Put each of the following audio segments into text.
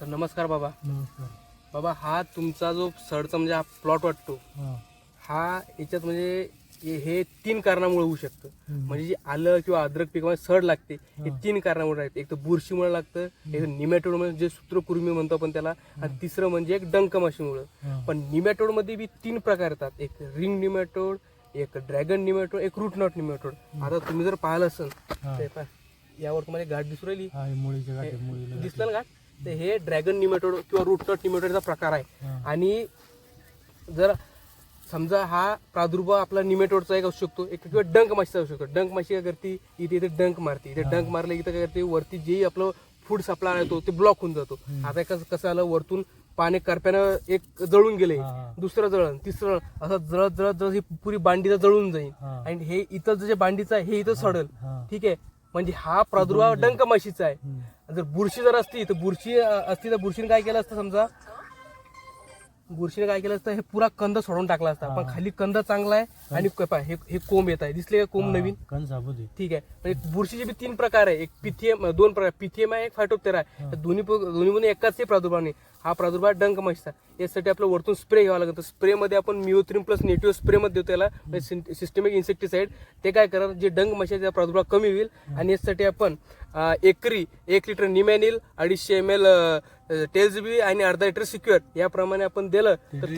तर नमस्कार बाबा. नमस्कार. बाबा हा तुमचा जो सडचा म्हणजे हा प्लॉट वाटतो हां. हा याच्यात म्हणजे हे- हे तीन कारणामुळे होऊ शकतं. हम्म. म्हणजे जे आलं किंवा अद्रक पिकामध्ये सड लागते हे हा. तीन कारणामुळे आहेत एक तर बुरशीमुळे लागतं एक निमॅटोड म्हणजे जे सूत्रकुर्मी म्हणतो आपण त्याला आणि तिसरं म्हणजे एक डंक माशीमुळे. हां. पण निमॅटोडमध्ये बी तीन प्रकार येतात. एक रिंग निमॅटोड एक ड्रॅगन निमॅटोड एक रूट नॉट निमॅटोड आता तुम्ही जर पाहिलं असेल हां. ते पहा, यावर तुम्हाला गाठ दिसू राहिली. हा, हे मुळीच्या गाठी मुळीला दिसलं ना गाठ? तर हे ड्रॅगन निमॅटोड किंवा रूट नॉट निमॅटोडचा प्रकार आहे. आणि जर समजा हा प्रादुर्भाव आपला निमेटोडचा एक असू शकतो एक किंवा डंक माशीचा असू शकतो. डंक माशी काय करते? इथे इथे डंक मारते. इथे डंक मारलं इथं काय करते? वरती जे आपलं फूड सप्लाय येतो ते ब्लॉक होऊन जातो. आता कसं कसं आलं वरतून पाणी करप्यानं एक जळून गेले. दुसरं जळण तिसरं असं जळत जळत जळत ही पुरी बांडीचा जळून जाईल. आणि हे इथं जे बांडीचं आहे हे इथं सडल. ठीक आहे? म्हणजे हा प्रादुर्भाव डंक माशीचा आहे. जर बुरशी जर असती तर बुरशी असती तर बुरशीने काय केलं असतं समजा? बुरशीने काय केलं असतं? हे पुरा कंद सोडून टाकला असता. पण खाली कंद चांगला आहे आणि क- पहा, हे हे कोंब येत आहे. दिसले का कोंब नवीन? कण साबूत आहे. ठीक आहे. म्हणजे बुरशीचे बी तीन प्रकार आहे. एक पिथियम दोन प्रकार. पिथियम आहे एक फायटोप्टेरा आहे. तर दोन्ही प- दोन्ही मध्ये एकाच प्रादुर्भाव नाही हा प्रादुर्भाव डंक माशीचा यासाठी आपलं वरतून स्प्रे घ्यावा लागतं स्प्रे मध्ये आपण मिओथ्रीम प्लस नेटिव्ह स्प्रे मध्ये देतो त्याला सिस्टमिक इन्सेक्टिसाइड. ते काय करणार? जे डंक माशीचा प्रादुर्भाव कमी होईल. आणि यासाठी आपण एकरी एक लिटर निमॅनिल अडीचशे एम एल टेल्सबी आणि अर्धा लिटर सिक्युअर याप्रमाणे आपण दिलं तर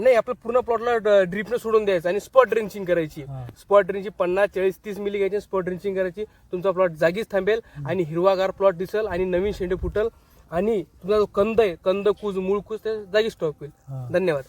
नाही आपलं पूर्ण प्लॉटला ड्रिपने सोडून द्यायचं आणि स्पॉट ड्रिंचिंग करायची. स्पॉट ड्रिंचिंग पन्नास चाळीस तीस मिली घ्यायची स्पॉट ड्रिंचिंग करायची. तुमचा प्लॉट जागीच थांबेल आणि हिरवागार प्लॉट दिसेल आणि नवीन शेंडे फुटल आणि तुमचा जो कंद आहे कंद कूज मूळ कूज ते जागीच स्टॉप होईल. धन्यवाद.